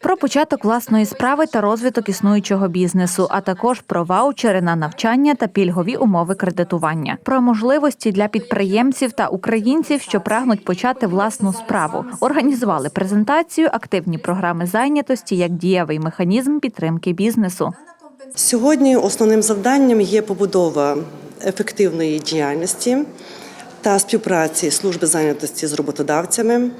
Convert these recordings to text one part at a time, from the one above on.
Про початок власної справи та розвиток існуючого бізнесу, а також про ваучери на навчання та пільгові умови кредитування, про можливості для підприємців та українців, що прагнуть почати власну справу. Організували презентацію активні програми зайнятості як дієвий механізм підтримки бізнесу. Сьогодні основним завданням є побудова ефективної діяльності та співпраці служби зайнятості з роботодавцями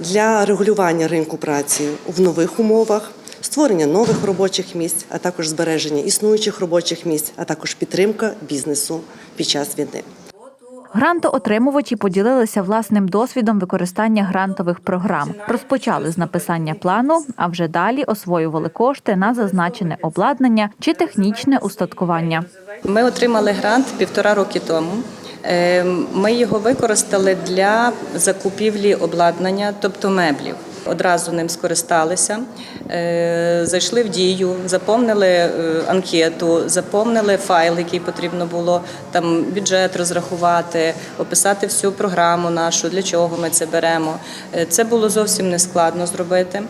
для регулювання ринку праці в нових умовах, створення нових робочих місць, а також збереження існуючих робочих місць, а також підтримка бізнесу під час війни. Грантоотримувачі поділилися власним досвідом використання грантових програм. Розпочали з написання плану, а вже далі освоювали кошти на зазначене обладнання чи технічне устаткування. Ми отримали грант півтора роки тому. Е, Ми його використали для закупівлі обладнання, тобто меблів. Одразу ним скористалися, е, зайшли в дію, заповнили е, анкету, заповнили файл, який потрібно було там бюджет розрахувати, описати всю програму нашу, для чого ми це беремо. Е, Це було зовсім не складно зробити.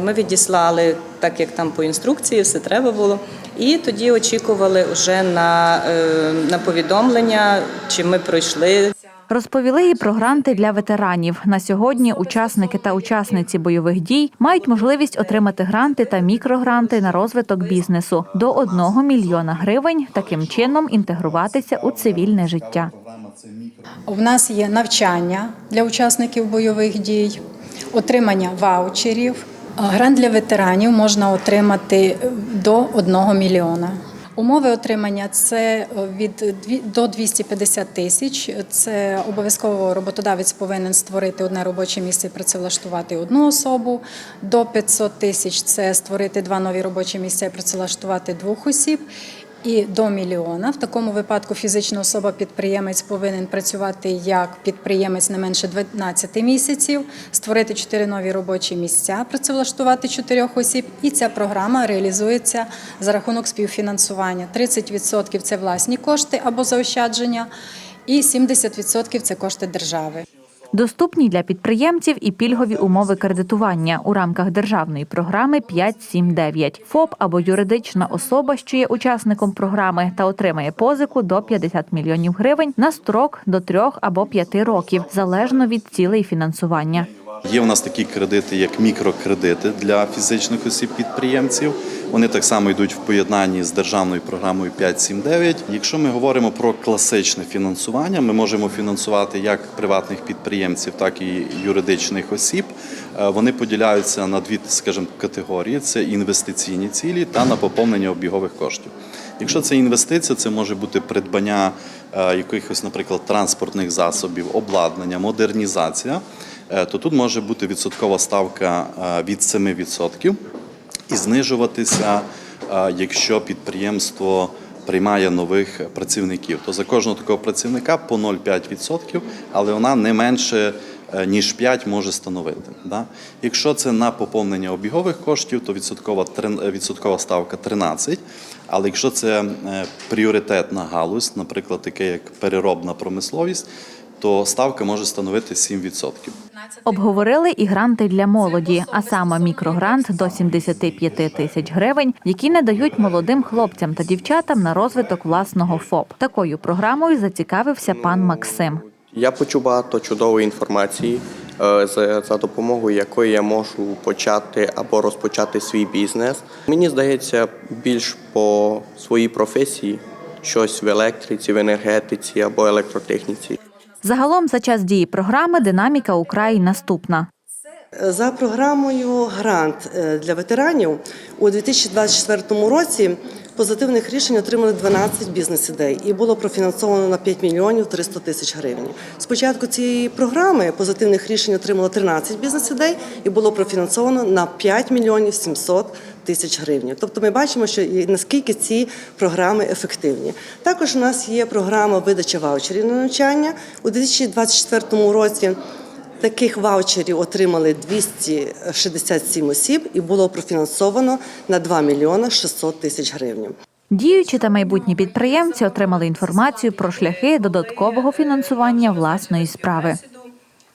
Ми відіслали так, як там по інструкції, все треба було. І тоді очікували вже на, на повідомлення, чи ми пройшли Розповіли і про гранти для ветеранів. На сьогодні учасники та учасниці бойових дій мають можливість отримати гранти та мікрогранти на розвиток бізнесу до 1 мільйона гривень, таким чином інтегруватися у цивільне життя. У нас є навчання для учасників бойових дій, отримання ваучерів. Грант для ветеранів можна отримати до 1 мільйона. Умови отримання це від дві- до 250 тисяч. Це обов'язково роботодавець повинен створити одне робоче місце і працевлаштувати одну особу. До 500 тисяч це створити два нові робочі місця і працевлаштувати двох осіб. І до мільйона в такому випадку фізична особа-підприємець повинен працювати як підприємець не менше 12 місяців, створити 4 нові робочі місця, працевлаштувати 4 осіб. І ця програма реалізується за рахунок співфінансування. 30% – це власні кошти або заощадження, і 70% – це кошти держави. Доступні для підприємців і пільгові умови кредитування у рамках державної програми 5.7.9. ФОП або юридична особа, що є учасником програми та отримає позику до 50 мільйонів гривень на строк до 3 або 5 років, залежно від цілей фінансування. Є у нас такі кредити, як мікрокредити для фізичних осіб-підприємців. Вони так само йдуть в поєднанні з державною програмою 5.7.9. Якщо ми говоримо про класичне фінансування, ми можемо фінансувати як приватних підприємців, так і юридичних осіб. Е, Вони поділяються на дві, скажімо, категорії: це інвестиційні цілі та на поповнення обігових коштів. Якщо це інвестиція, це може бути придбання е, якихось, наприклад, транспортних засобів, обладнання, модернізація. Е, то тут може бути відсоткова ставка е, від 7% і знижуватися, е, якщо підприємство приймає нових працівників. То за кожного такого працівника по 0,5%, але вона не менше ніж 5 може становити. Да? Якщо це на поповнення обігових коштів, то відсоткова, відсоткова ставка 13%. Але якщо це пріоритетна галузь, наприклад, таке як переробна промисловість, то ставка може становити 7%. Обговорили і гранти для молоді, а саме мікрогрант до 75 тисяч гривень, які надають молодим хлопцям та дівчатам на розвиток власного ФОП. Такою програмою зацікавився пан Максим. Я почув багато чудової інформації, е, за, за допомогою якої я можу почати або розпочати свій бізнес. Мені здається, більш по своїй професії щось в електриці, в енергетиці або електротехніці. Загалом за час дії програми динаміка у краї наступна. За програмою Грант е, для ветеранів у 2024 році позитивних рішень отримали 12 бізнес-ідей і було профінансовано на 5 мільйонів 300 тисяч гривень. Спочатку цієї програми позитивних рішень отримало 13 бізнес-ідей і було профінансовано на 5 мільйонів 700 тисяч гривень. Тобто ми бачимо, що наскільки ці програми ефективні. Також у нас є програма видача ваучерів на навчання у 2024 році. Таких ваучерів отримали 267 осіб і було профінансовано на 2 мільйона 600 тисяч гривень. Діючі та майбутні підприємці отримали інформацію про шляхи додаткового фінансування власної справи.